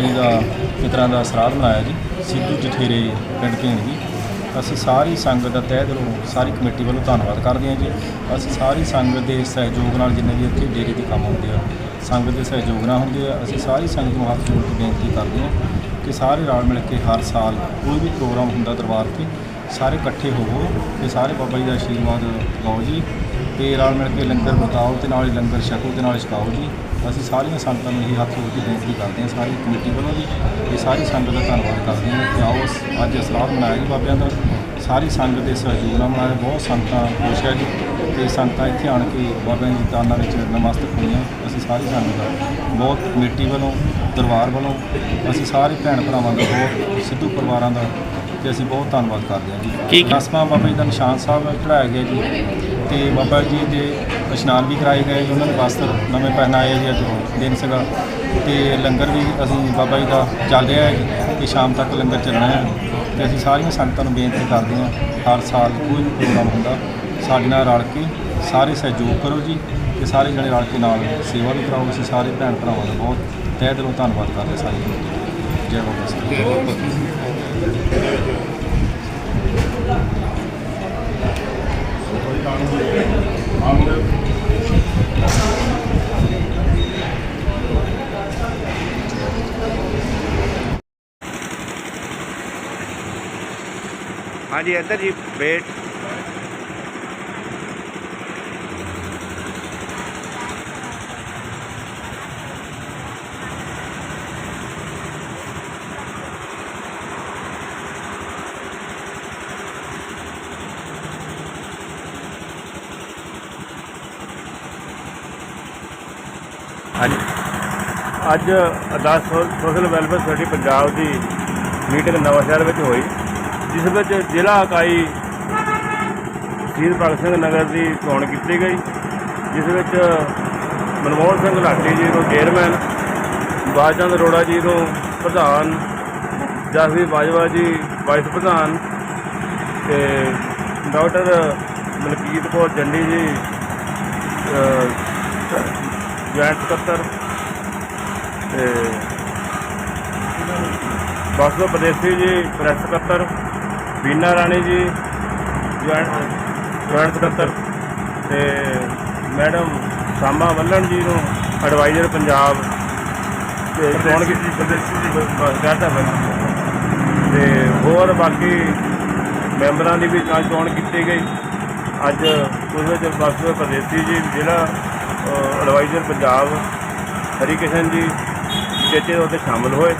ਜੀ ਦਾ ਪਿਤਰਾਂ ਦਾ ਸਰਾਧ ਮਨਾਇਆ ਜੀ, ਸਿੱਧੂ ਜਠੇਰੇ ਪਿੰਡ ਭੀਣ ਜੀ। ਅਸੀਂ ਸਾਰੀ ਸੰਗਤ ਦਾ ਤਹਿ ਦਿਲੋਂ ਸਾਰੀ ਕਮੇਟੀ ਵੱਲੋਂ ਧੰਨਵਾਦ ਕਰਦੇ ਹਾਂ ਜੀ। ਅਸੀਂ ਸਾਰੀ ਸੰਗਤ ਦੇ ਸਹਿਯੋਗ ਨਾਲ ਜਿੰਨੇ ਵੀ ਇੱਥੇ ਡੇਰੇ ਦੇ ਕੰਮ ਹੁੰਦੇ ਆ, ਸੰਗਤ ਦੇ ਸਹਿਯੋਗ ਨਾਲ ਹੁੰਦੇ ਆ, ਅਸੀਂ ਸਾਰੀ ਸੰਗਤ ਨੂੰ ਹੱਥ ਜੋੜ ਕੇ ਬੇਨਤੀ ਕਰਦੇ ਹਾਂ ਕਿ ਸਾਰੇ ਰਲ ਮਿਲ ਕੇ ਹਰ ਸਾਲ ਕੋਈ ਵੀ ਪ੍ਰੋਗਰਾਮ ਹੁੰਦਾ ਦਰਬਾਰ ਤੇ, ਸਾਰੇ ਇਕੱਠੇ ਹੋਵੋ ਤੇ ਸਾਰੇ ਬਾਬਾ ਜੀ ਦਾ ਆਸ਼ੀਰਵਾਦ ਲਓ ਜੀ ਤੇ ਰਲ ਮਿਲ ਕੇ ਲੰਗਰ ਬਤਾਓ ਤੇ ਨਾਲ ਹੀ ਲੰਗਰ ਛਕੋ ਤੇ ਨਾਲ ਛਕਾਓ ਜੀ। ਅਸੀਂ ਸਾਰੀਆਂ ਸੰਗਤਾਂ ਨੂੰ ਇਹ ਹੱਥ ਜੋੜ ਕੇ ਬੇਨਤੀ ਕਰਦੇ ਹਾਂ ਸਾਰੀ ਕਮੇਟੀ ਵੱਲੋਂ ਵੀ ਇਹ ਸਾਰੀ ਸੰਗਤ ਦਾ ਧੰਨਵਾਦ ਕਰਦੇ ਹਾਂ ਕਿ ਆਓ ਅਸ- ਅੱਜ ਅਸਰਾਧ ਮਨਾਇਆ ਜੀ ਬਾਬਿਆਂ ਦਾ। ਸਾਰੀ ਸੰਗਤ ਦੇ ਸਹਿਯੋਗ ਨਾਲ ਮਨਾਇਆ ਬਹੁਤ ਸੰਗਤਾਂ ਖੁਸ਼ ਹੈ ਜੀ। ਤੇ ਸੰਗਤਾਂ ਇੱਥੇ ਆਣ ਕੇ ਬਾਬਿਆਂ ਦੀ ਤਾਨਾਂ ਵਿੱਚ ਨਮਸਤਕ ਹੋਈਆਂ। ਅਸੀਂ ਸਾਰੀ ਸੰਗਤ ਦਾ ਬਹੁਤ ਕਮੇਟੀ ਵੱਲੋਂ ਦਰਬਾਰ ਵੱਲੋਂ ਅਸੀਂ ਸਾਰੇ ਭੈਣ ਭਰਾਵਾਂ ਦਾ ਬਹੁਤ ਸਿੱਧੂ ਪਰਿਵਾਰਾਂ ਦਾ ਤੇ ਅਸੀਂ ਬਹੁਤ ਧੰਨਵਾਦ ਕਰਦੇ ਹਾਂ ਜੀ। ਦਸਵਾਂ ਬਾਬਾ ਜੀ ਦਾ ਨਿਸ਼ਾਨ ਸਾਹਿਬ ਚੜਾਇਆ ਗਿਆ ਜੀ। ਤੇ ਬਾਬਾ ਜੀ ਦੇ ਇਸ਼ਨਾਨ ਵੀ ਕਰਾਏ ਗਏ ਜੀ ਉਹਨਾਂ ਨੂੰ ਵਸਤਰ ਨਵੇਂ ਪਹਿਨਾਏ ਜੀ ਅੱਜ ਦਿਨ ਸੀਗਾ। ਤੇ ਲੰਗਰ ਵੀ ਅਸੀਂ ਬਾਬਾ ਜੀ ਦਾ ਚੱਲ ਰਿਹਾ ਹੈ ਜੀ ਤੇ ਸ਼ਾਮ ਤੱਕ ਲੰਗਰ ਚੱਲਣਾ ਹੈ। ਤੇ ਅਸੀਂ ਸਾਰੀਆਂ ਸੰਗਤਾਂ ਨੂੰ ਬੇਨਤੀ ਕਰਦੇ ਹਾਂ, ਹਰ ਸਾਲ ਕੋਈ ਵੀ ਪ੍ਰੋਗਰਾਮ ਹੁੰਦਾ, ਸਾਡੇ ਨਾਲ ਰਲ ਕੇ ਸਾਰੇ ਸਹਿਯੋਗ ਕਰੋ ਜੀ ਤੇ ਸਾਰੇ ਜਣੇ ਰਲ ਕੇ ਨਾਲ ਸੇਵਾ ਵੀ ਕਰਾਓ। ਅਸੀਂ ਸਾਰੇ ਭੈਣ ਭਰਾਵਾਂ ਦਾ ਬਹੁਤ ਤਹਿ ਦਿਲੋਂ ਧੰਨਵਾਦ ਕਰਦੇ ਹਾਂ ਸਾਰੀ ਕਮੇਟੀ ਦਾ। ਬਾਬਾ ਸਿੰਘ ਹਾਂਜੀ ਇੱਧਰ ਜੀ ਹਾਂਜੀ। ਅੱਜ ਅਰਦਾਸ ਸੋ- ਸੋਸ਼ਲ ਵੈਲਫੇਅਰ ਸੋਸਾਇਟੀ ਪੰਜਾਬ ਦੀ ਮੀਟਿੰਗ ਨਵਾਂ ਸ਼ਹਿਰ ਵਿੱਚ ਹੋਈ, ਜਿਸ ਵਿੱਚ ਜ਼ਿਲ੍ਹਾ ਇਕਾਈ ਸ਼ਹੀਦ ਭਗਤ ਸਿੰਘ ਨਗਰ ਦੀ ਚੋਣ ਕੀਤੀ ਗਈ, ਜਿਸ ਵਿੱਚ ਮਨਮੋਹਨ ਸਿੰਘ ਲਾਟੀ ਜੀ ਨੂੰ ਚੇਅਰਮੈਨ ਬਾਜਚੰਦ ਅਰੋੜਾ ਜੀ ਨੂੰ ਪ੍ਰਧਾਨ, ਜਸਵੀਰ ਬਾਜਵਾ ਜੀ ਵਾਈਸ ਪ੍ਰਧਾਨ ਤੇ ਡਾਕਟਰ ਮਲਕੀਤ ਕੌਰ ਜੰਡੀ ਜੀ ਜੁਆਇੰਟ ਸਕੱਤਰ ਤੇ ਬਾਸੋ ਪ੍ਰਦੇਸੀ ਜੀ ਪ੍ਰੈਸ ਸਕੱਤਰ ਬੀਨਾ ਰਾਣੀ ਜੀ ਜੁਆਇੰਟ ਸਕੱਤਰ ਤੇ ਮੈਡਮ ਸਾਮਾ ਵੱਲਣ ਜੀ ਨੂੰ ਐਡਵਾਈਜ਼ਰ ਪੰਜਾਬ ਤੇ ਚੋਣ ਕੀਤੀ ਪ੍ਰਦੇਸੀ ਜੀ। ਕਹਤਾ ਤੇ ਹੋਰ ਬਾਕੀ ਮੈਂਬਰਾਂ ਦੀ ਵੀ ਚੋਣ ਕੀਤੀ ਗਈ। ਅੱਜ ਉਹਦੇ ਵਿੱਚ ਬਾਸੋ ਪ੍ਰਦੇਸੀ ਜੀ ਜ਼ਿਲ੍ਹਾ ਐਡਵਾਈਜ਼ਰ ਪੰਜਾਬ ਹਰੀਕਿਸ਼ਨ ਜੀ ਚੇਚੇ ਉਹਦੇ ਸ਼ਾਮਲ ਹੋਏ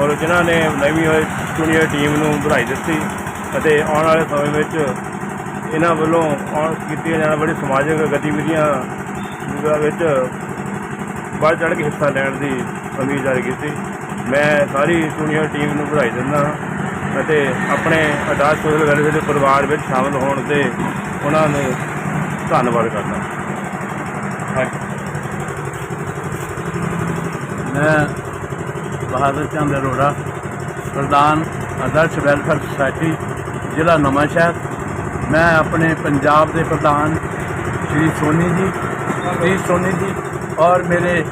ਔਰ ਜਿਨ੍ਹਾਂ ਨੇ ਨਵੀਂ ਹੋਈ ਚੁਣੀ ਹੋਈ ਟੀਮ ਨੂੰ ਵਧਾਈ ਦਿੱਤੀ ਅਤੇ ਆਉਣ ਵਾਲੇ ਸਮੇਂ ਵਿੱਚ ਇਹਨਾਂ ਵੱਲੋਂ ਆਉਣ, ਕੀਤੀਆਂ ਜਾਣ ਵਾਲੀ ਸਮਾਜਿਕ ਗਤੀਵਿਧੀਆਂ ਦੇ ਵਿੱਚ ਵੱਧ ਚੜ੍ਹ ਕੇ ਹਿੱਸਾ ਲੈਣ ਦੀ ਉਮੀਦ ਜ਼ਾਹਿਰ ਕੀਤੀ। ਮੈਂ ਸਾਰੀ ਚੁਣੀ ਹੋਈ ਟੀਮ ਨੂੰ ਵਧਾਈ ਦਿੰਦਾ ਹਾਂ ਅਤੇ ਆਪਣੇ ਅਦਾਸ ਸੋਸ਼ਲ ਵੈਲਫੇਅਰ ਦੇ ਪਰਿਵਾਰ ਵਿੱਚ ਸ਼ਾਮਲ ਹੋਣ ਤੇ ਉਹਨਾਂ ਨੂੰ ਧੰਨਵਾਦ ਕਰਦਾ ਮੈਂ ਬਹਾਦਰ ਚੰਦ ਅਰੋੜਾ, ਪ੍ਰਧਾਨ ਆਦਰਸ਼ ਵੈਲਫੇਅਰ ਸੁਸਾਇਟੀ, ਜ਼ਿਲ੍ਹਾ ਨਵਾਂਸ਼ਹਿਰ ਮੈਂ ਆਪਣੇ ਪੰਜਾਬ ਦੇ ਪ੍ਰਧਾਨ ਸ਼੍ਰੀ ਸੋਨੀ ਜੀ, ਸ਼੍ਰੀ ਸੋਨੀ ਜੀ ਔਰ ਮੇਰੇ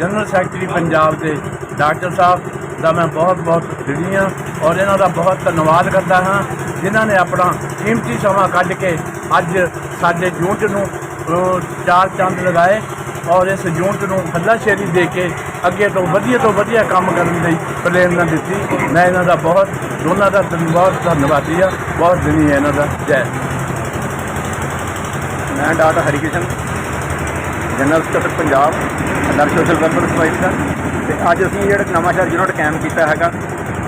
ਜਨਰਲ ਸੈਕਟਰੀ ਪੰਜਾਬ ਦੇ ਡਾਕਟਰ ਸਾਹਿਬ ਦਾ ਮੈਂ ਬਹੁਤ ਬਹੁਤ ਰਿਣੀ ਹਾਂ ਔਰ ਇਹਨਾਂ ਦਾ ਬਹੁਤ ਧੰਨਵਾਦ ਕਰਦਾ ਹਾਂ, ਜਿਨ੍ਹਾਂ ਨੇ ਆਪਣਾ ਕੀਮਤੀ ਸਮਾਂ ਕੱਢ ਕੇ ਅੱਜ ਸਾਡੇ ਜੂਟ ਨੂੰ ਚਾਰ ਚੰਦ ਲਗਾਏ ਔਰ ਇਸ ਯੂਨਿਟ ਨੂੰ ਹੱਲਾ ਸ਼ੇਰੀ ਦੇ ਕੇ ਅੱਗੇ ਤੋਂ ਵਧੀਆ ਤੋਂ ਵਧੀਆ ਕੰਮ ਕਰਨ ਲਈ ਪ੍ਰੇਰਨਾ ਦਿੱਤੀ। ਮੈਂ ਇਹਨਾਂ ਦਾ ਬਹੁਤ, ਦੋਨਾਂ ਦਾ ਬਹੁਤ ਧੰਨਵਾਦੀ ਆ ਬਹੁਤ ਦਿਨੀ ਹੈ ਇਹਨਾਂ ਦਾ। ਜੈ ਮੈਂ ਡਾਕਟਰ ਹਰੀਕ੍ਰਿਸ਼ਨ, ਜਨਰਲ ਸਕੱਤਰ Punjab Adarsh social welfare society ਦਾ। ਤੇ ਅੱਜ ਅਸੀਂ ਜਿਹੜਾ ਨਵਾਂਸ਼ਹਿਰ ਯੂਨਿਟ ਕੈਂਪ ਕੀਤਾ ਹੈਗਾ,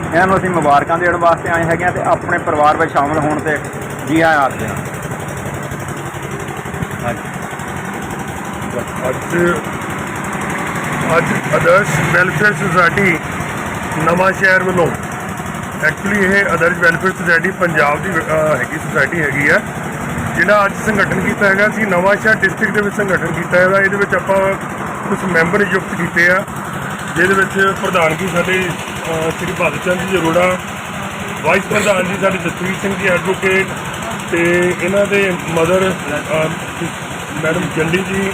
ਇਹਨਾਂ ਨੂੰ ਅਸੀਂ ਮੁਬਾਰਕਾਂ ਦੇਣ ਵਾਸਤੇ ਆਏ ਹੈਗੇ ਹਾਂ ਤੇ ਆਪਣੇ ਪਰਿਵਾਰ ਵਿੱਚ ਸ਼ਾਮਲ ਹੋਣ ਤੇ ਜੀ ਆਇਆਂ ਆਖਦੇ ਹਾਂ ਅੱਜ ਅੱਜ ਆਦਰਸ਼ ਵੈਲਫੇਅਰ ਸੁਸਾਇਟੀ ਨਵਾਂ ਸ਼ਹਿਰ ਵੱਲੋਂ ਐਕਚੁਅਲੀ ਇਹ ਆਦਰਸ਼ ਵੈਲਫੇਅਰ ਸੁਸਾਇਟੀ ਪੰਜਾਬ ਦੀ ਹੈਗੀ ਸੁਸਾਇਟੀ ਹੈਗੀ ਆ, ਜਿਹੜਾ ਅੱਜ ਸੰਗਠਨ ਕੀਤਾ ਹੈਗਾ। ਅਸੀਂ ਨਵਾਂ ਸ਼ਹਿਰ ਡਿਸਟ੍ਰਿਕਟ ਦੇ ਵਿੱਚ ਸੰਗਠਨ ਕੀਤਾ ਹੈਗਾ। ਇਹਦੇ ਵਿੱਚ ਆਪਾਂ ਕੁਝ ਮੈਂਬਰ ਨਿਯੁਕਤ ਕੀਤੇ ਆ, ਜਿਹਦੇ ਵਿੱਚ ਪ੍ਰਧਾਨਗੀ ਸਾਡੇ ਸ਼੍ਰੀ ਭਗਤ ਚੰਦ ਜੀ ਅਰੋੜਾ ਵਾਈਸ ਪ੍ਰਧਾਨ ਜੀ ਸਾਡੇ ਜਸਵੀਰ ਸਿੰਘ ਜੀ ਐਡਵੋਕੇਟ ਤੇ ਇਹਨਾਂ ਦੇ ਮਦਰ ਮੈਡਮ ਚੰਡੀ ਜੀ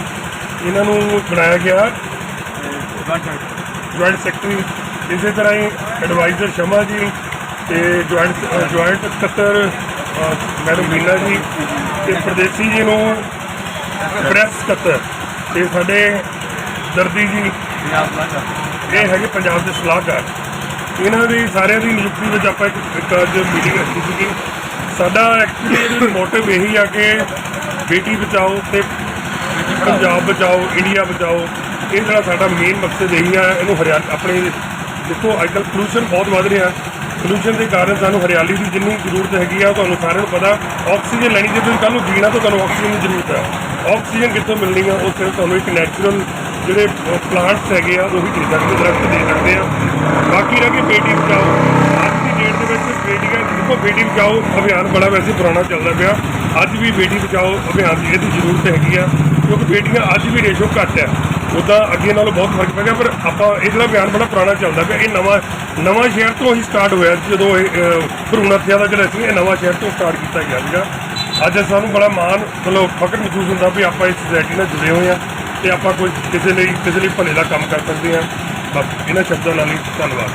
ਇਹਨਾਂ ਨੂੰ ਬਣਾਇਆ ਗਿਆ ਜੁਆਇੰਟ ਸੈਕਟਰੀ ਇਸੇ ਤਰ੍ਹਾਂ ਹੀ ਐਡਵਾਈਜ਼ਰ ਸ਼ਮਾ ਜੀ ਤੇ ਜੁਆਇੰਟ ਜੁਆਇੰਟ ਸਕੱਤਰ ਮੈਡਮ ਮੀਨਾ ਜੀ ਤੇ ਪ੍ਰਦੇਸੀ ਜੀ ਨੂੰ ਪ੍ਰੈਸ ਸਕੱਤਰ। ਤੇ ਸਾਡੇ ਦਰਦੀ ਜੀ ਇਹ ਹੈਗੇ ਪੰਜਾਬ ਦੇ ਸਲਾਹਕਾਰ। ਇਹਨਾਂ ਦੀ ਸਾਰਿਆਂ ਦੀ ਨਿਯੁਕਤੀ ਵਿੱਚ ਆਪਾਂ ਇੱਕ ਅੱਜ ਮੀਟਿੰਗ ਰੱਖੀ ਸੀਗੀ। ਸਾਡਾ ਐਕਚੁਅਲੀ ਮੋਟਿਵ ਇਹੀ ਆ ਕਿ ਬੇਟੀ ਬਚਾਓ ਤੇ ਪੰਜਾਬ ਬਚਾਓ, ਇੰਡੀਆ ਬਚਾਓ, ਇਹ ਜਿਹੜਾ ਸਾਡਾ ਮੇਨ ਮਕਸਦ ਇਹੀ ਆ, ਇਹਨੂੰ ਹਰਿਆਲੀ ਆਪਣੇ ਦੇਖੋ, ਅੱਜ ਕੱਲ੍ਹ ਪੋਲੂਸ਼ਨ ਬਹੁਤ ਵੱਧ ਰਿਹਾ। ਪੋਲੂਸ਼ਨ ਦੇ ਕਾਰਨ ਸਾਨੂੰ ਹਰਿਆਲੀ ਦੀ ਜਿੰਨੀ ਜ਼ਰੂਰਤ ਹੈਗੀ ਆ ਤੁਹਾਨੂੰ ਸਾਰਿਆਂ ਨੂੰ ਪਤਾ। ਆਕਸੀਜਨ ਲੈਣੀ ਜੇ ਤੁਸੀਂ ਕੱਲ੍ਹ ਨੂੰ ਜੀਣਾ, ਤਾਂ ਤੁਹਾਨੂੰ ਆਕਸੀਜਨ ਦੀ ਜ਼ਰੂਰਤ ਹੈ ਆਕਸੀਜਨ ਕਿੱਥੋਂ ਮਿਲਣੀ ਆ? ਉਹ ਸਿਰਫ ਤੁਹਾਨੂੰ ਇੱਕ ਨੈਚੁਰਲ ਜਿਹੜੇ ਪਲਾਂਟਸ ਹੈਗੇ ਆ, ਉਹੀ ਦੇ ਸਕਦੇ ਦਰਖਤ ਦੇ ਸਕਦੇ ਆ। ਬਾਕੀ ਰਹਿ ਗਈ ਬੇਟੀ ਬਚਾਓ। ਅੱਜ ਦੀ ਡੇਟ ਦੇ ਵਿੱਚ ਬੇਟੀਆਂ, ਦੇਖੋ, ਬੇਟੀ ਬਚਾਓ ਅਭਿਆਨ ਬੜਾ ਵੈਸੇ ਪੁਰਾਣਾ ਚੱਲਦਾ ਪਿਆ। ਅੱਜ ਵੀ ਬੇਟੀ ਬਚਾਓ ਅਭਿਆਨ ਦੀ ਇਹਦੀ ਜ਼ਰੂਰਤ ਹੈਗੀ ਆ। ਕਿਉਂਕਿ ਬੇਟੀਆਂ ਅੱਜ ਵੀ ਰੇਸ਼ੋ ਘੱਟ ਹੈ। ਉੱਦਾਂ ਅੱਗੇ ਨਾਲੋਂ ਬਹੁਤ ਫ਼ਰਕ ਪੈ ਗਿਆ, ਪਰ ਆਪਾਂ ਇਹ ਜਿਹੜਾ ਅਭਿਆਨ ਬੜਾ ਪੁਰਾਣਾ ਚੱਲਦਾ ਪਿਆ, ਇਹ ਨਵਾਂ ਨਵਾਂ ਸ਼ਹਿਰ ਤੋਂ ਹੀ ਸਟਾਰਟ ਹੋਇਆ, ਜਦੋਂ ਇਹ ਭਰੂਣਾ ਸਿਆ ਦਾ ਜਿਹੜਾ ਸੀ, ਇਹ ਨਵਾਂ ਸ਼ਹਿਰ ਤੋਂ ਸਟਾਰਟ ਕੀਤਾ ਗਿਆ ਸੀਗਾ। ਅੱਜ ਸਾਨੂੰ ਬੜਾ ਮਾਣ, ਮਤਲਬ ਫਖਰ ਮਹਿਸੂਸ ਹੁੰਦਾ ਵੀ ਆਪਾਂ ਇਸ ਸੋਸਾਇਟੀ ਨਾਲ ਜੁੜੇ ਹੋਏ ਆ ਤੇ ਆਪਾਂ ਕੋਈ ਕਿਸੇ ਲਈ ਕਿਸੇ ਲਈ ਭਲੇ ਦਾ ਕੰਮ ਕਰ ਸਕਦੇ ਆ ਬਸ, ਇਹਨਾਂ ਸ਼ਬਦਾਂ ਨਾਲ ਹੀ ਧੰਨਵਾਦ।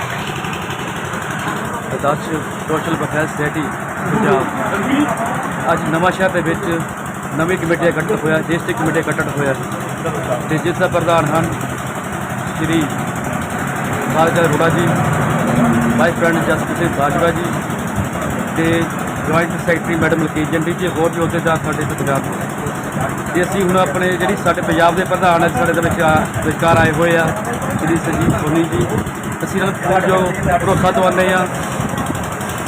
Adarsh social welfare society Punjab ਅੱਜ ਨਵਾਂ ਸ਼ਹਿਰ ਦੇ ਵਿੱਚ ਨਵੀਂ ਕਮੇਟੀ ਦਾ ਗਠਨ ਹੋਇਆ ਡਿਸਟ੍ਰਿਕਟ ਕਮੇਟੀ ਦਾ ਗਠਨ ਹੋਇਆ। ਤੇ ਜਿਸ ਦਾ ਪ੍ਰਧਾਨ ਹਨ ਸ਼੍ਰੀ ਬਾਲਕਰ ਅਰੋੜਾ ਜੀ ਵਾਈਸ ਪ੍ਰੈਜ਼ੀਡੈਂਟ ਜਸਪ੍ਰੀਤ ਸਿੰਘ ਬਾਜਵਾ ਜੀ ਤੇ ਜੁਆਇੰਟ ਸੈਕਟਰੀ ਮੈਡਮ ਲਕੀਰ ਜੰਡੀ ਜੀ, ਹੋਰ ਵੀ ਅਹੁਦੇਦਾਰ ਸਾਡੇ ਇੱਥੇ ਪੰਜਾਬ ਤੋਂ। ਤੇ ਅਸੀਂ ਹੁਣ ਆਪਣੇ ਜਿਹੜੀ ਸਾਡੇ ਪੰਜਾਬ ਦੇ ਪ੍ਰਧਾਨ ਹੈ ਸਾਡੇ ਦੇ ਵਿੱਚ ਆ- ਵਿਚਕਾਰ ਆਏ ਹੋਏ ਆ, ਸ਼੍ਰੀ ਸੰਜੀਵ ਸੋਨੀ ਜੀ। ਅਸੀਂ ਇਹਨਾਂ ਨੂੰ ਜੋ ਭਰੋਸਾ ਦਵਾਉਂਦੇ ਆ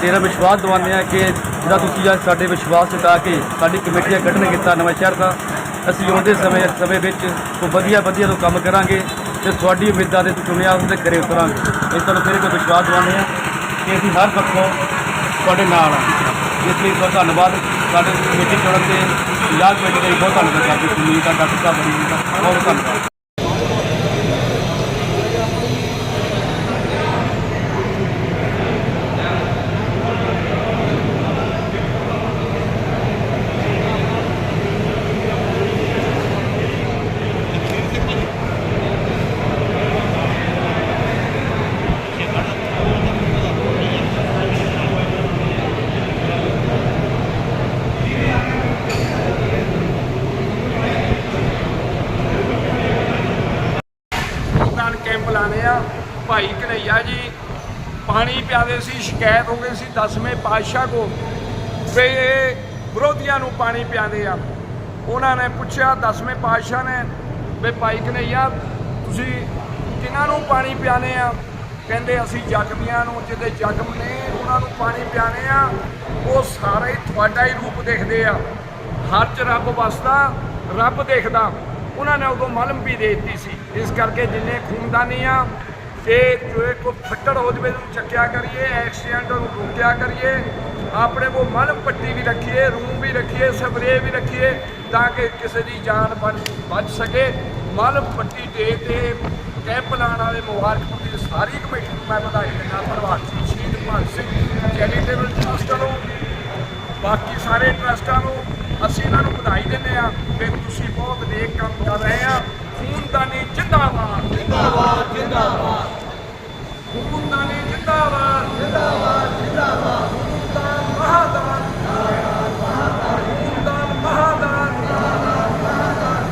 ਤੇ ਇਹਨਾਂ ਵਿਸ਼ਵਾਸ ਦਵਾਉਂਦੇ ਆ ਕਿ ਜਿਹੜਾ ਤੁਸੀਂ ਅੱਜ ਸਾਡੇ ਵਿਸ਼ਵਾਸ ਜਤਾ ਕੇ ਸਾਡੀ ਕਮੇਟੀ ਦਾ ਗਠਨ ਕੀਤਾ ਨਵਾਂ ਸ਼ਹਿਰ ਦਾ, ਅਸੀਂ ਆਉਂਦੇ ਸਮੇਂ ਸਮੇਂ ਵਿੱਚ ਤੋਂ ਵਧੀਆ ਵਧੀਆ ਤੋਂ ਕੰਮ ਕਰਾਂਗੇ ਤੇ ਤੁਹਾਡੀ ਉਮੀਦਾਂ ਦੇ ਚੁਣਿਆ ਉਹਦੇ ਘਰੇ ਉਤਰਾਂਗੇ। ਇਸ ਤੁਹਾਨੂੰ ਫਿਰ ਇੱਕ ਵਿਸ਼ਵਾਸ ਦਿਵਾਉਂਦੇ ਆ ਕਿ ਅਸੀਂ ਹਰ ਪੱਖੋਂ ਤੁਹਾਡੇ ਨਾਲ ਆ ਇਸ ਲਈ ਬਹੁਤ ਧੰਨਵਾਦ। ਸਾਡੇ ਕਮੇਟੀ ਚੁਣਨ ਤੇ ਪੰਜਾਬ ਕਮੇਟੀ ਦਾ ਵੀ ਬਹੁਤ ਧੰਨਵਾਦ ਕਰਦੀ ਸੁਨੀਲ ਦਾ, ਡਾਕਟਰ ਸਾਹਿਬ ਬੜੀ ਦਾ ਬਹੁਤ ਧੰਨਵਾਦ। ਸੀ ਸੀ, ਦਸਵੇਂ ਪਾਤਸ਼ਾਹ ਕੋ ਵੀ ਵਿਰੋਧੀਆਂ ਨੂੰ ਪਾਣੀ ਪਿਆਉਂਦੇ ਆ। ਉਹਨਾਂ ਨੇ ਪੁੱਛਿਆ, ਦਸਵੇਂ ਪਾਤਸ਼ਾਹ ਨੇ, ਵੀ ਭਾਈ ਕਨਈਆ ਤੁਸੀਂ ਕਿਹਨਾਂ ਨੂੰ ਪਾਣੀ ਪਿਆਨੇ ਆ? ਕਹਿੰਦੇ, ਅਸੀਂ ਜ਼ਖਮੀਆਂ ਨੂੰ ਜਿਹਦੇ ਜ਼ਖਮ ਨੇ, ਉਹਨਾਂ ਨੂੰ ਪਾਣੀ ਪਿਆਨੇ ਆ। ਉਹ ਸਾਰੇ ਤੁਹਾਡਾ ਹੀ ਰੂਪ ਦੇਖਦੇ ਆ। ਹਰ ਚ ਰੱਬ ਵਸਦਾ, ਰੱਬ ਦੇਖਦਾ। ਉਹਨਾਂ ਨੇ ਉਦੋਂ ਮਲਮ ਵੀ ਦੇ ਦਿੱਤੀ ਸੀ। ਇਸ ਕਰਕੇ ਜਿੰਨੇ ਖੂਨਦਾਨੀ ਆ ਇਹ ਜੋ ਇਹ ਕੋਈ ਫੱਟੜ ਹੋ ਜਵੇ ਨੂੰ ਚੱਕਿਆ ਕਰੀਏ ਐਕਸੀਡੈਂਟ ਨੂੰ ਰੋਕਿਆ ਕਰੀਏ, ਆਪਣੇ ਕੋ ਮਲਮ ਪੱਟੀ ਵੀ ਰੱਖੀਏ, ਰੂਮ ਵੀ ਰੱਖੀਏ ਸਪਰੇ ਵੀ ਰੱਖੀਏ, ਤਾਂ ਕਿ ਕਿਸੇ ਦੀ ਜਾਨ ਬਚ ਬਚ ਸਕੇ। ਮਲਮ ਪੱਟੀ ਦੇ ਤੇ ਕੈਂਪ ਲਾਉਣ ਵਾਲੇ ਮੁਬਾਰਕਪੁਰ ਦੀ ਸਾਰੀ ਕਮੇਟੀ ਨੂੰ ਮੈਂ ਵਧਾਈ ਦਿੰਦਾ ਪ੍ਰਵਾਸੀ ਸ਼ਹੀਦ ਭਗਤ ਸਿੰਘ ਚੈਰੀਟੇਬਲ ਟਰਸਟ ਨੂੰ ਬਾਕੀ ਸਾਰੇ ਟਰਸਟਾਂ ਨੂੰ ਅਸੀਂ ਇਹਨਾਂ ਨੂੰ ਵਧਾਈ ਦਿੰਦੇ ਆ ਕਿ ਤੁਸੀਂ ਬਹੁਤ ਨੇਕ ਕੰਮ ਕਰ ਰਹੇ ਆ ਖੂਨਦਾਨੀ ਜਿੰਦਾਬਾਦ। ਜਿੰਦਾਬਾਦ ਜਿੰਦਾਬਾਦ। ਖੂਨਦਾਨੀ ਜਿੰਦਾਬਾਦ। ਜਿੰਦਾਬਾਦ ਜਿੰਦਾਬਾਦ। ਖੂਨਦਾਨ ਮਹਾਦਾਨ। ਖੂਨਦਾਨ ਮਹਾਦਾਨ।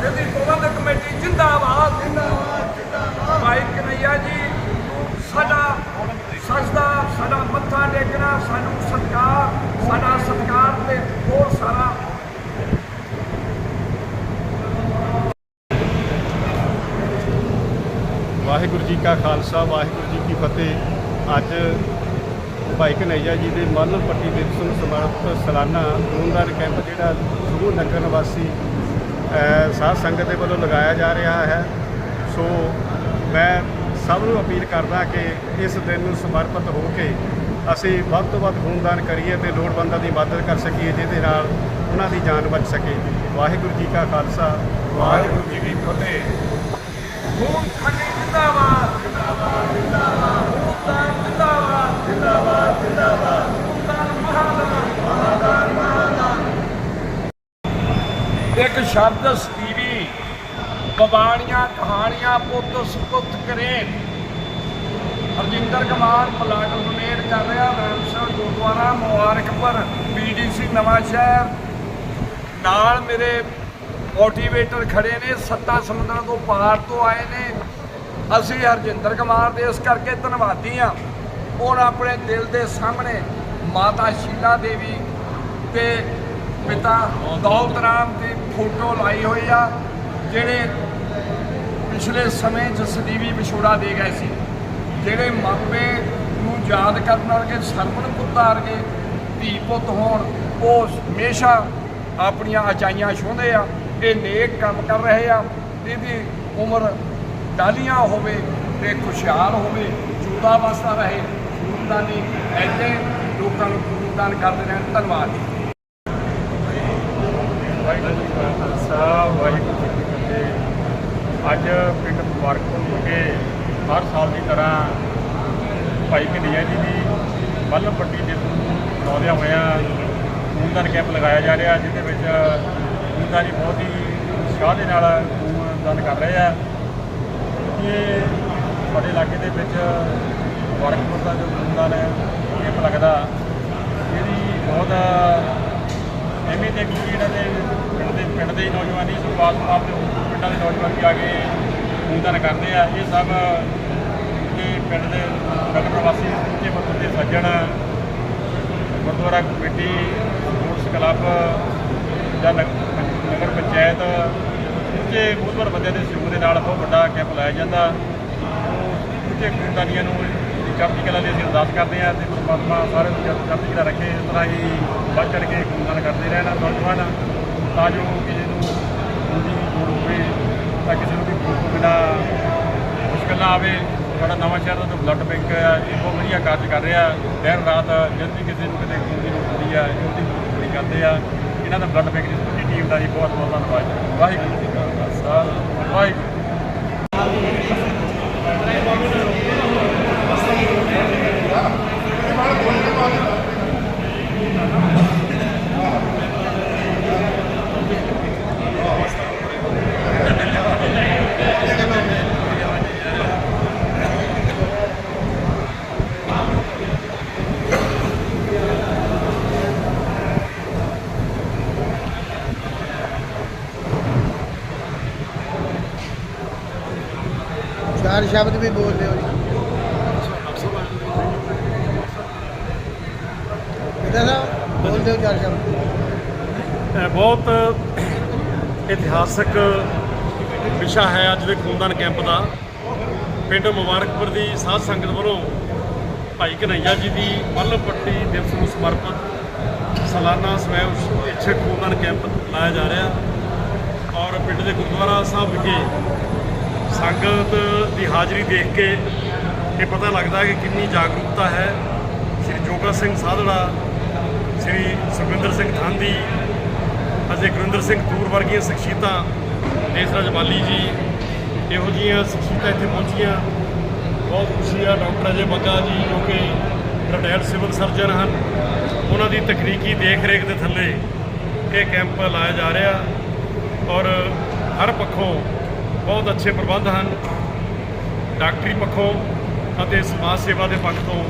ਜਿਹਦੀ ਪ੍ਰਬੰਧਕ ਕਮੇਟੀ ਜਿੰਦਾਬਾਦ। ਜਿੰਦਾਬਾਦ ਜਿੰਦਾਬਾਦ। ਭਾਈ ਕਨਈਆ ਜੀ ਕਾ ਖਾਲਸਾ ਵਾਹਿਗੁਰੂ ਜੀ ਕੀ ਫਤਿਹ। ਅੱਜ ਭਾਈ ਕਨਈਆ ਜੀ ਦੇ ਮਨ ਪੱਟੀ ਦੇ ਨੂੰ ਸਮਰਪਿਤ ਸਾਲਾਨਾ ਖੂਨਦਾਨ ਕੈਂਪ ਜਿਹੜਾ ਸੁਰੂ ਨਗਰ ਨਿਵਾਸੀ ਅ, ਸਾਧ ਸੰਗਤ ਦੇ ਵੱਲੋਂ ਲਗਾਇਆ ਜਾ ਰਿਹਾ ਹੈ। ਸੋ ਮੈਂ ਸਭ ਨੂੰ ਅਪੀਲ ਕਰਦਾ ਕਿ ਇਸ ਦਿਨ ਨੂੰ ਸਮਰਪਿਤ ਹੋ ਕੇ ਅਸੀਂ ਵੱਧ ਤੋਂ ਵੱਧ ਖੂਨਦਾਨ ਕਰੀਏ ਤੇ ਲੋੜਵੰਦਾਂ ਦੀ ਮਦਦ ਕਰ ਸਕੀਏ ਜਿਹਦੇ ਨਾਲ ਉਹਨਾਂ ਦੀ ਜਾਨ ਬਚ ਸਕੇ। ਵਾਹਿਗੁਰੂ ਜੀ ਕਾ ਖਾਲਸਾ ਵਾਹਿਗੁਰੂ ਜੀ ਕੀ ਫਤਿਹ। ਖੂਨ ਖੰਡੀ ਇੱਕ ਸ਼ਬਦ ਸਤੀਵੀ ਬਬਾਣੀਆਂ ਕਹਾਣੀਆਂ, ਪੁੱਤ ਸੁਪੁੱਤ ਕਰੇ। ਹਰਜਿੰਦਰ ਕੁਮਾਰ ਪਲਾਟ ਡੋਨੇਟ ਕਰ ਰਿਹਾ ਰਾਮਸਰ ਗੁਰਦੁਆਰਾ, ਮੁਬਾਰਕਪੁਰ ਬੀਡੀਸੀ ਨਵਾਂ ਸ਼ਹਿਰ। ਨਾਲ ਮੇਰੇ ਮੋਟੀਵੇਟਰ ਖੜੇ ਨੇ, ਸੱਤਾ ਸਮੁੰਦਰਾਂ ਤੋਂ ਪਾਰ ਤੋਂ ਆਏ ਨੇ। ਅਸੀਂ ਹਰਜਿੰਦਰ ਕੁਮਾਰ ਦੇ ਇਸ ਕਰਕੇ ਧੰਨਵਾਦੀ ਆ ਹੁਣ ਆਪਣੇ ਦਿਲ ਦੇ ਸਾਹਮਣੇ ਮਾਤਾ ਸ਼ੀਲਾ ਦੇਵੀ ਤੇ ਪਿਤਾ ਦੌਲਤ ਰਾਮ ਦੀ ਫੋਟੋ ਲਾਈ ਹੋਈ ਆ, ਜਿਹੜੇ ਪਿਛਲੇ ਸਮੇਂ 'ਚ ਸਦੀਵੀ ਵਿਛੋੜਾ ਦੇ ਗਏ ਸੀ। ਜਿਹੜੇ ਮਾਪੇ ਨੂੰ ਯਾਦ ਕਰਨ ਵਰਗੇ, ਸਰਵਣ ਪੁੱਤਾਰ ਕੇ ਧੀ ਪੁੱਤ ਹੋਣ, ਉਹ ਹਮੇਸ਼ਾ ਆਪਣੀਆਂ ਅਚਾਈਆਂ ਛੋਹਦੇ ਆ। ਇਹ ਨੇਕ ਕੰਮ ਕਰ ਰਹੇ ਆ। ਇਹਦੀ ਉਮਰ ਡਾਲੀਆਂ ਹੋਵੇ ਤੇ ਖੁਸ਼ਹਾਲ ਹੋਵੇ ਜੂਦਾ ਵਸਦਾ ਰਹੇ, ਖੂਨਦਾਨੀ ਐਡੇ ਲੋਕਾਂ ਨੂੰ ਖੂਨਦਾਨ ਕਰਦੇ ਰਹਿਣ। ਧੰਨਵਾਦ ਜੀ। ਵਾਹਿਗੁਰੂ ਜੀ ਕਾ ਖਾਲਸਾ, ਵਾਹਿਗੁਰੂ ਜੀ ਕੀ ਫਤਿਹ। ਅੱਜ ਪਿੰਡ ਮੁਬਾਰਕਪੁਰ ਵਿਖੇ ਹਰ ਸਾਲ ਦੀ ਤਰ੍ਹਾਂ ਭਾਈ ਕਨਈਆ ਜੀ ਦੀ ਮੱਲ੍ਹ ਪੱਟੀ ਦੇ ਨੌਦਿਆਂ ਹੋਇਆ ਖੂਨਦਾਨ ਕੈਂਪ ਲਗਾਇਆ ਜਾ ਰਿਹਾ ਜਿਹਦੇ ਵਿੱਚ ਖੂਨਦਾਨ ਜੀ ਬਹੁਤ ਹੀ ਉਤਸ਼ਾਹ ਦੇ ਨਾਲ ਖੂਨਦਾਨ ਕਰ ਰਹੇ ਆ। ਇਹ ਸਾਡੇ ਇਲਾਕੇ ਦੇ ਵਿੱਚ ਮੁਬਾਰਕਪੁਰ ਦਾ ਜੋ ਖੂਨਦਾਨ ਕੈਂਪ ਲੱਗਦਾ ਇਹਦੀ ਬਹੁਤ ਅਹਿਮੀਅਤ ਹੈ ਕਿਉਂਕਿ ਇਹਨਾਂ ਦੇ ਪਿੰਡ ਦੇ ਪਿੰਡ ਦੇ ਹੀ ਨੌਜਵਾਨੀ, ਸੁਭਾਅ ਸੁਭਾਅ ਦੇ ਪਿੰਡਾਂ ਦੇ ਨੌਜਵਾਨ ਵੀ ਆ ਕੇ ਖੂਨਦਾਨ ਕਰਦੇ ਆ। ਇਹ ਸਭ ਇਹ ਪਿੰਡ ਦੇ ਨਗਰ ਪ੍ਰਵਾਸੀ ਉੱਚੇ ਪੱਧਰ ਦੇ ਸੱਜਣ ਗੁਰਦੁਆਰਾ ਕਮੇਟੀ, ਸਪੋਰਟਸ ਕਲੱਬ ਜਾਂ ਨਗ- ਨਗਰ ਪੰਚਾਇਤ ਉੱਚੇ ਮੋਹਤਵਰ ਬੰਦਿਆਂ ਦੇ ਸਹਿਯੋਗ ਦੇ ਨਾਲ ਬਹੁਤ ਵੱਡਾ ਕੈਂਪ ਲਾਇਆ ਜਾਂਦਾ। ਉੱਚੇ ਖੂਨਦਾਨੀਆਂ ਨੂੰ ਦੀ ਚੜ੍ਹਦੀ ਕਲਾ ਲਈ ਅਸੀਂ ਅਰਦਾਸ ਕਰਦੇ ਹਾਂ ਤੇ ਪਰਮਾਤਮਾ ਸਾਰੇ ਨੂੰ ਚੜ੍ਹ- ਚੜ੍ਹਦੀ ਕਲਾ ਰੱਖੇ, ਇਸ ਤਰ੍ਹਾਂ ਹੀ ਵੱਧ ਚੜ੍ਹ ਕੇ ਖੂਨਦਾਨ ਕਰਦੇ ਰਹਿਣਾ ਨੌਜਵਾਨ। ਤਾਂ ਜੋ ਕਿਸੇ ਨੂੰ ਖੂਨ ਦੀ ਲੋੜ ਹੋਵੇ ਤਾਂ ਕਿਸੇ ਨੂੰ ਵੀ ਖੂਨ ਤੋਂ ਬਿਨਾਂ ਮੁਸ਼ਕਲ ਨਾ ਆਵੇ। ਸਾਡਾ ਨਵਾਂ ਸ਼ਹਿਰ ਦਾ ਜੋ ਬਲੱਡ ਬੈਂਕ ਹੈ ਇਹ ਬਹੁਤ ਵਧੀਆ ਕਾਰਜ ਕਰ ਰਿਹਾ। ਦਿਨ ਰਾਤ ਜਦ ਵੀ ਕਿਸੇ ਨੂੰ ਕਿਤੇ ਖੂਨ ਦੀ ਲੋੜ ਹੁੰਦੀ ਹੈ ਇਹ ਉਹਦੀ ਪੂਰੀ ਕਰਦੇ ਆ। ਇਹਨਾਂ ਦਾ ਬਲੱਡ ਬੈਂਕ ਦੀ ਪੂਰੀ ਟੀਮ ਦਾ ਜੀ ਬਹੁਤ ਬਹੁਤ ਧੰਨਵਾਦ। ਵਾਹਿਗੁਰੂ ਜੀ ਕਾ ਖਾਲਸਾ ਵਾਹਿਗੁਰੂ ਚਾਰ ਸ਼ਬਦ ਵੀ ਬੋਲਦੇ ਹੋ ਜੀ। ਇਹਦਾ ਨਾ ਬੋਲਦੇ ਹੋ ਚਾਰ ਸ਼ਬਦ। ਇਹ ਬਹੁਤ ਇਤਿਹਾਸਕ ਵਿਸ਼ਾ ਹੈ ਅੱਜ ਦੇ ਖੂਨਦਾਨ ਕੈਂਪ ਦਾ। ਪਿੰਡ ਮੁਬਾਰਕਪੁਰ ਦੀ ਸਾਧ ਸੰਗਤ ਵੱਲੋਂ ਭਾਈ ਕਨਈਆ ਜੀ ਦੀ ਮੱਲ ਪੱਟੀ ਦਿਵਸ ਨੂੰ ਸਮਰਪਿਤ ਸਾਲਾਨਾ ਸਵੈਮ ਇੱਛਕ ਖੂਨਦਾਨ ਕੈਂਪ ਲਾਇਆ ਜਾ ਰਿਹਾ। ਔਰ ਪਿੰਡ ਦੇ ਗੁਰਦੁਆਰਾ ਸਾਹਿਬ ਵਿਖੇ ਸੰਗਤ ਦੀ ਹਾਜ਼ਰੀ ਦੇਖ ਕੇ ਇਹ ਪਤਾ ਲੱਗਦਾ ਕਿ ਕਿੰਨੀ ਜਾਗਰੂਕਤਾ ਹੈ। ਸ੍ਰੀ ਜੋਗਾ ਸਿੰਘ ਸਾਧੜਾ, ਸ੍ਰੀ ਸੁਖਵਿੰਦਰ ਸਿੰਘ ਥਾਂਦੀ ਅਜੇ ਗੁਰਿੰਦਰ ਸਿੰਘ ਤੂਰ ਵਰਗੀਆਂ ਸ਼ਖਸੀਅਤਾਂ ਦੇਸਰਾਜ ਮਾਲੀ ਜੀ, ਇਹੋ ਜਿਹੀਆਂ ਸ਼ਖਸੀਅਤਾਂ ਇੱਥੇ ਪਹੁੰਚੀਆਂ। ਬਹੁਤ ਖੁਸ਼ੀ ਆ, ਡਾਕਟਰ ਅਜੇ ਬੱਗਾ ਜੀ, ਜੋ ਕਿ ਰਿਟਾਇਰਡ ਸਿਵਲ ਸਰਜਨ ਹਨ। ਉਹਨਾਂ ਦੀ ਤਕਨੀਕੀ ਦੇਖ ਰੇਖ ਦੇ ਥੱਲੇ ਇਹ ਕੈਂਪ ਲਾਇਆ ਜਾ ਰਿਹਾ ਔਰ ਹਰ ਪੱਖੋਂ ਬਹੁਤ ਅੱਛੇ ਪ੍ਰਬੰਧ ਹਨ। ਡਾਕਟਰੀ ਪੱਖੋਂ ਅਤੇ ਸਮਾਜ ਸੇਵਾ ਦੇ ਪੱਖ ਤੋਂ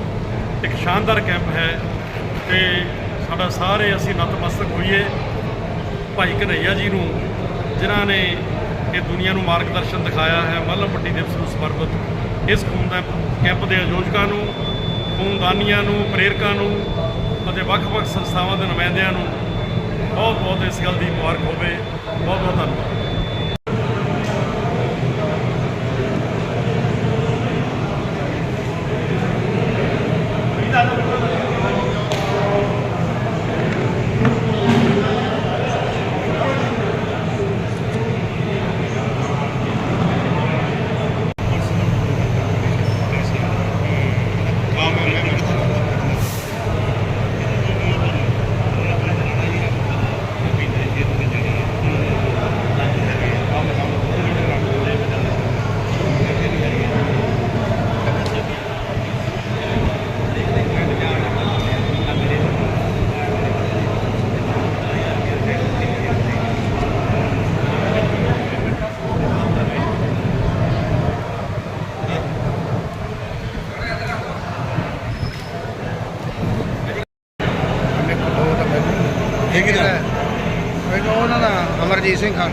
ਇੱਕ ਸ਼ਾਨਦਾਰ ਕੈਂਪ ਹੈ ਤੇ ਸਾਡਾ ਸਾਰੇ ਅਸੀਂ ਨਤਮਸਤਕ ਹੋਈਏ। ਭਾਈ ਕਨਈਆ ਜੀ ਨੂੰ, ਜਿਨ੍ਹਾਂ ਨੇ ਇਹ ਦੁਨੀਆ ਨੂੰ ਮਾਰਗਦਰਸ਼ਨ ਦਿਖਾਇਆ ਹੈ, ਮੱਲਮ ਪੱਟੀ ਦਿਵਸ ਨੂੰ ਸਮਰਪਿਤ। ਇਸ ਖੂਨ ਦਾ ਕੈਂਪ ਦੇ ਆਯੋਜਕਾਂ ਨੂੰ, ਖੂਨਦਾਨੀਆਂ ਨੂੰ, ਪ੍ਰੇਰਕਾਂ ਨੂੰ ਅਤੇ ਵੱਖ-ਵੱਖ ਸੰਸਥਾਵਾਂ ਦੇ ਨੁਮਾਇੰਦਿਆਂ ਨੂੰ ਬਹੁਤ ਬਹੁਤ ਇਸ ਗੱਲ ਦੀ ਮੁਬਾਰਕ ਹੋਵੇ। ਬਹੁਤ ਬਹੁਤ ਧੰਨਵਾਦ। ਇਹ ਕਿਹਦਾ ਮੈਨੂੰ ਉਹਨਾਂ ਦਾ ਅਮਰਜੀਤ ਸਿੰਘ ਖਾਨ।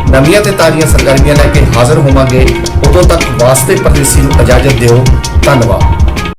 ਨਵੀਆਂ ਤੇ ਤਾਜ਼ੀਆਂ ਸਰਗਰਮੀਆਂ ਲੈ ਕੇ ਹਾਜ਼ਰ ਹੋਵਾਂਗੇ। ਉਦੋਂ ਤੱਕ ਵਾਸਤੇ ਪਰਦੇਸੀ ਨੂੰ ਇਜਾਜ਼ਤ ਦਿਓ। ਧੰਨਵਾਦ।